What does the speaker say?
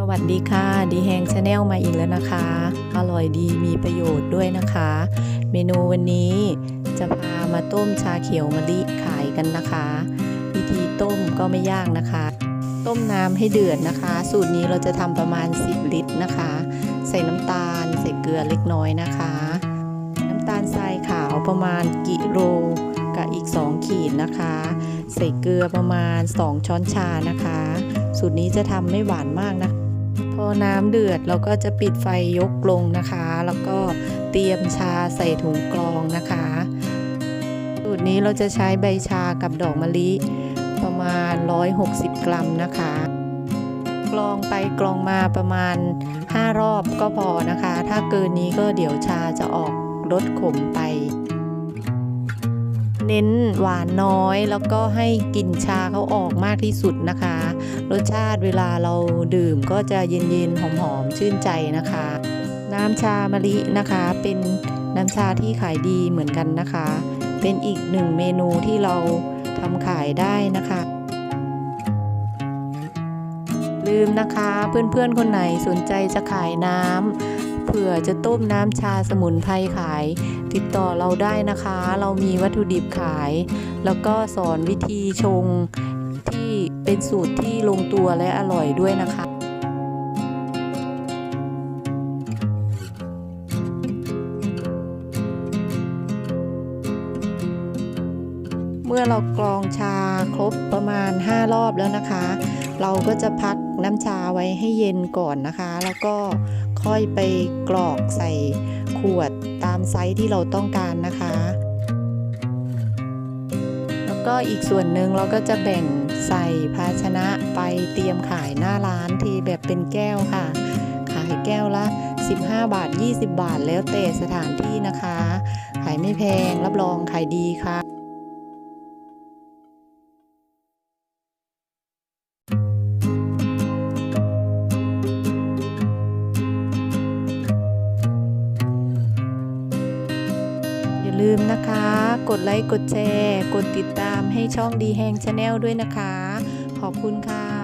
สวัสดีค่ะดีแฮงชาแนลมาอีกแล้วนะคะ อร่อยดีมีประโยชน์ด้วยนะคะ เมนูวันนี้จะพามาต้มชาเขียวมะลิขายกันนะคะ วิธีต้มก็ไม่ยากนะคะ ต้มน้ำให้เดือดนะคะ สูตรนี้เราจะทำประมาณ 10 ลิตรนะคะ ใส่น้ำตาล ใส่เกลือเล็กน้อยนะคะ น้ำตาลทรายขาวประมาณกิโลกับอีก 2 ขีดนะคะ ใส่เกลือประมาณ 2 ช้อนชานะคะ สูตรนี้จะทำไม่หวานมากนะพ อน้ำเดือดเราก็จะปิดไฟยกลงนะคะ แล้วก็เตรียมชาใส่ถุงกรองนะคะสูตรนี้เราจะใช้ใบชากับดอกมะลิประมาณ 160 กรัมนะคะ กรองไปกรองมาประมาณ 5 รอบก็พอนะคะ ถ้าเกินนี้ก็เดี๋ยวชาจะออกรสขมไป เน้นหวานน้อย แล้วก็ให้กลิ่นชาเขาออกมากที่สุดนะคะ รสชาติเวลาเราดื่มก็จะเย็นๆหอมๆชื่นใจนะคะ น้ำชามะลินะคะ เป็นน้ำชาที่ขายดีเหมือนกันนะคะ เป็นอีกหนึ่งเมนูที่เราทำขายได้นะคะลืมนะคะเพื่อนๆคนไหนสนใจจะขายน้ำ เผื่อจะต้มน้ำชาสมุนไพรขาย ติดต่อเราได้นะคะ เรามีวัตถุดิบขาย แล้วก็สอนวิธีชงที่เป็นสูตรที่ลงตัวและอร่อยด้วยนะคะเมื่อเรากรองชาครบประมาณ 5 รอบแล้วนะคะ เราก็จะพักน้ำชาไว้ให้เย็นก่อนนะคะ แล้วก็ ค่อยไปกรอกใส่ขวดตามไซส์ที่เราต้องการนะคะ แล้วก็อีกส่วนหนึ่งเราก็จะแบ่งใส่ภาชนะไปเตรียมขายหน้าร้านทีแบบเป็นแก้วค่ะ ขายแก้วละ 15 บาท 20 บาทแล้วแต่สถานที่นะคะ ขายไม่แพงรับรองขายดีค่ะ ลืมนะคะ กดไลค์ กดแชร์ กดติดตามให้ช่องดีแฮงชาแนลด้วยนะคะ ขอบคุณค่ะ